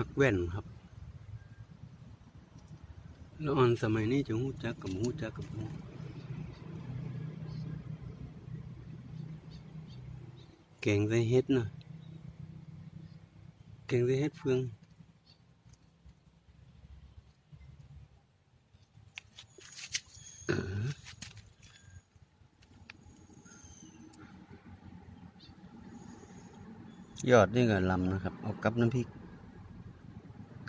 พักแว่นครับแล้วออนสมัยนี้จะหูจักกับหูจักกับหูแกงใส่เฮ็ดนะแกงใส่เฮ็ดเฟืองยอดนี่ก็ลำนะครับ เอากับน้ำพริก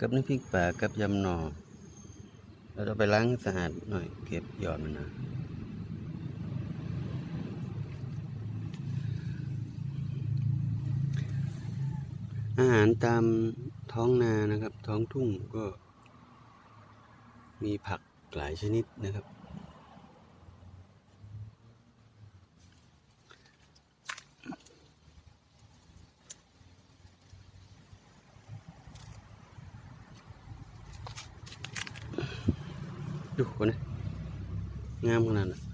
กับน้ำพริกป่ากับยำหน่อแล้วเราไปล้างสะอาดหน่อย เก็บยอดมันนะอาหารตามท้องนานะครับ ท้องทุ่งก็ มีผักหลายชนิดนะครับ ดูคนนี้งามขนาดนั้น